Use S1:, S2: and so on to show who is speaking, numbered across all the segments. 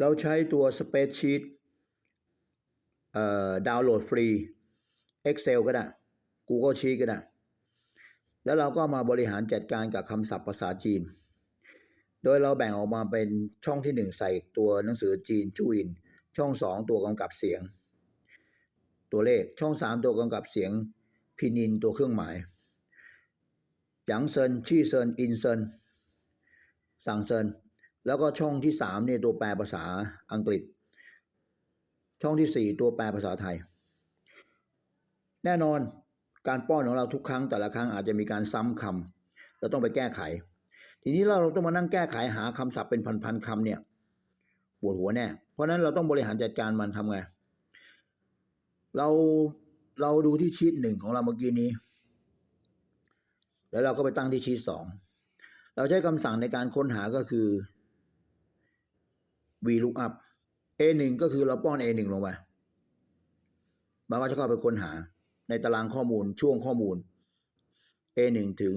S1: เราใช้ตัว Spreadsheet ดาวน์โหลดฟรี Excel ก็ได้ Google Sheet ก็ได้ แล้วเราก็มาบริหารจัดการกับคำศัพท์ภาษาจีน โดยเราแบ่งออกมาเป็นช่องที่หนึ่งใส่ตัวหนังสือจีนจูอิน ช่องสองตัวกำกับเสียง ตัวเลขช่องสามตัวกำกับเสียงพินินตัวเครื่องหมายหยางเซินชี่เซินอินเซินสั่งเซิน แล้วก็ช่องที่สามเนี่ยตัวแปลภาษาอังกฤษ ช่องที่สี่ตัวแปลภาษาไทย แน่นอนการป้อนของเราทุกครั้งแต่ละครั้งอาจจะมีการซ้ำคำเราต้องไปแก้ไข ทีนี้เราต้องมานั่งแก้ไขหาคำศัพท์เป็นพันๆคำเนี่ยปวดหัวแน่ เพราะฉะนั้นเราต้องบริหารจัดการมันทำไง เราเราดูที่ชีตหนึ่งของเราเมื่อกี้นี้ แล้วเราก็ไปตั้งที่ชีตสอง เราใช้คำสั่งในการค้นหาก็คือ VLOOKUP A1 ก็คือเราป้อน A1 ลงไปมันก็จะเข้าไปค้นหาในตารางข้อมูลช่วงข้อมูล A1 ถึง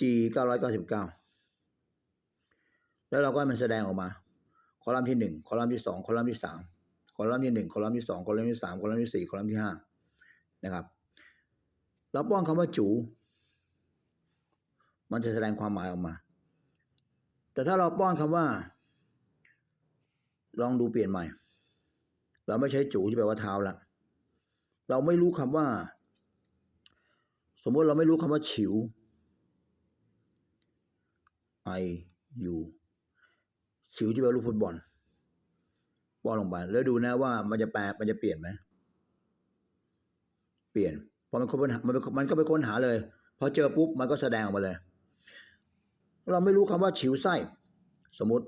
S1: G 999 แล้วเราก็มันแสดงออกมา คอลัมน์ที่หนึ่งคอลัมน์ที่สองคอลัมน์ที่สามคอลัมน์ที่หนึ่งคอลัมน์ที่สองคอลัมน์ที่สามคอลัมน์ที่สี่คอลัมน์ที่ห้านะครับ เราป้อนคำว่าจู มันจะแสดงความหมายออกมา แต่ถ้าเราป้อนคำว่า ลองดูเปลี่ยนใหม่ เราไม่ใช้จูที่แปลว่าเท้าละเราไม่รู้คำว่า สมมติเราไม่รู้คำว่าฉิว I U ฉิวที่แปลว่าลูกฟุตบอลป้อนลงไป แล้วดูนะว่ามันจะแปลมันจะเปลี่ยนไหมเปลี่ยนพอมันค้นหามันมันก็ไปค้นหาเลยพอเจอปุ๊บมันก็แสดงออกมาเลย เราไม่รู้คำว่าฉิวไส้ สมมติ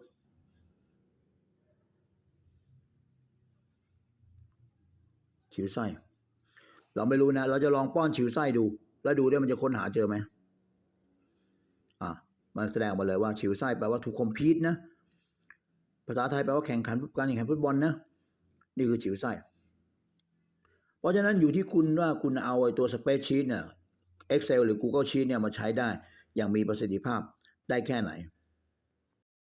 S1: ฉิวไส้ เราไม่รู้นะ เราจะลองป้อนฉิวไส้ดู แล้วดูด้วยมันจะค้นหาเจอไหมอะมันแสดงมาเลยว่าฉิวไส้แปลว่าถูกคอมพีทนะ ภาษาไทยแปลว่าแข่งขันการแข่งขันฟุตบอลนะ นี่คือฉิวไส้ เพราะฉะนั้นอยู่ที่คุณว่าคุณเอาไอ้ตัวสเปซชีตเนี่ย Excel หรือ Google Sheet เนี่ยมาใช้ได้อย่างมีประสิทธิภาพได้แค่ไหน